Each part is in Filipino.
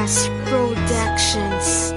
Podcast Productions.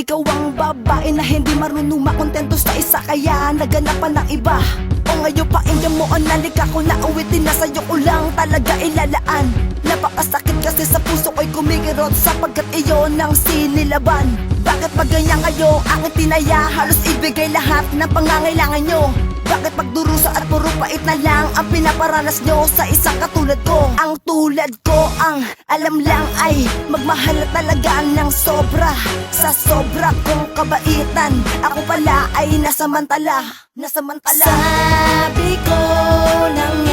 Ikaw ang babae na hindi marunong makontento sa isa Kaya naganapan ng iba. O ngayon painggan mo ang nalika ko na uwitin na sa'yo ko lang talaga ilalaan. Napakasakit kasi sa puso ko'y kumikirot Sapagkat iyon ang sinilaban. Bakit pag ganyan kayo? Ang itinaya Halos ibigay lahat ng pangangailangan nyo bakit pagdurusa at puro pait na lang Ang pinaparanas nyo sa isang katulad ko. Ang tulad ko ang alam lang ay Magmahal talaga ng sobra. Sa sobra kong kabaitan Ako pala ay nasamantala. Nasamantala. Sabi ko na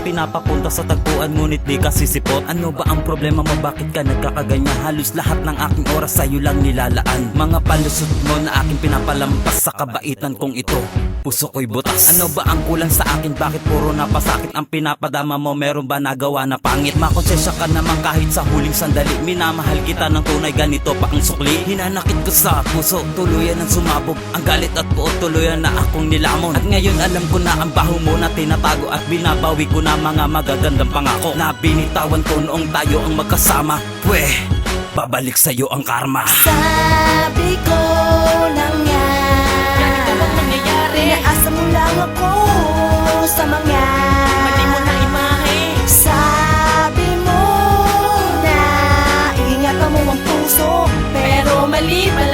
Pinapapunta sa tagpuan ngunit di ka sisipot. Ano ba ang problema mo? Bakit ka nagkakaganya Halos lahat ng aking oras sa'yo lang nilalaan. Mga palusot mo na aking pinapalampas sa kabaitan kong ito. Puso ko'y butas. Ano ba ang kulang sa akin? Bakit puro napasakit ang pinapadama mo? Meron ba nagawa na pangit? Makonsensya ka naman kahit sa huling sandali. Minamahal kita ng tunay ganito pa ang sukli. Hinanakit ko sa puso tuluyan ng sumabog. Ang galit at puot tuluyan na akong nilamon. At ngayon alam ko na ang baho mo na tinatago At binabawi ko na mga magagandang pangako. Na binitawan ko noong tayo ang magkasama. Pwe, babalik sa'yo ang karma. Sabi ko na nga Ganito ang mangyayari Inaasa mo lang ako sa mga Mali mo na imahe. Sabi mo na Iingatan mo ang puso Pero mali pala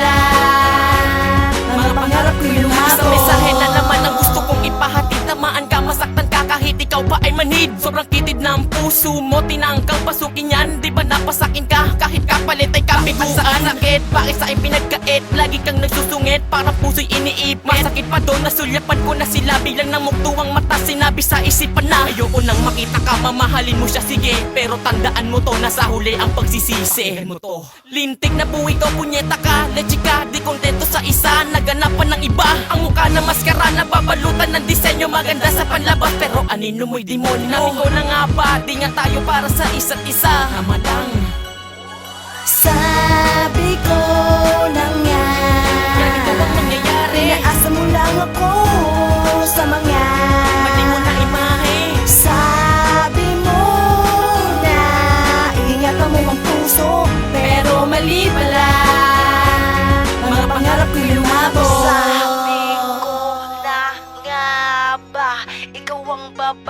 manhid Sobrang kitid ng puso mo, tinangkang pasukin yan Di ba napasakin ka, kahit kapalit ay kabiguan sakit, bakit sa pinagkait Lagi kang nagsusungit, parang puso'y iniipit. Masakit pa doon, nasulyapan ko na sila. Biglang namugtuwang mata, sinabi sa isipan na Ayoko nang makita ka, mamahalin mo siya, sige Pero tandaan mo to, nasa huli ang pagsisisi. Mo to. Lintik na buwi ko, punyeta ka Legit ka, di kontento sa isa Naganapan ng iba. Ang mukha na maskara Nababalutan ng disenyo Maganda sa panlabas anino mo'y demonyo. Nabi ko na nga ba Di nga tayo para sa isa't isa. Tama lang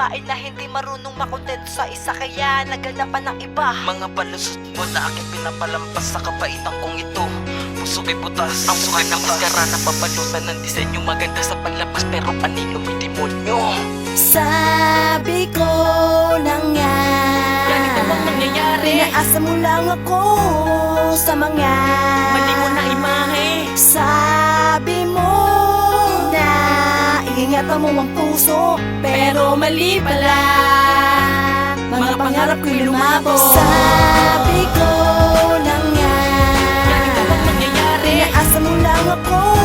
babae na hindi marunong makontento sa isa Kaya naganapan ng iba. Mga palusot mo na aking pinapalampas sa kabaitan kong ito. Puso ko'y butas. Ang mukha na maskara Nababalutan ng disenyo Maganda sa panlabas Pero anino mo'y demonyo? Sabi ko na nga Ganito ang mangyayari? Inaasa mo lang ako sa mga Mo ang puso Pero mali pala. Mga pangarap ko'y lumabo. Sabi ko lang yan. Lagi ko bang mangyayari. Inaasa mo lang ako.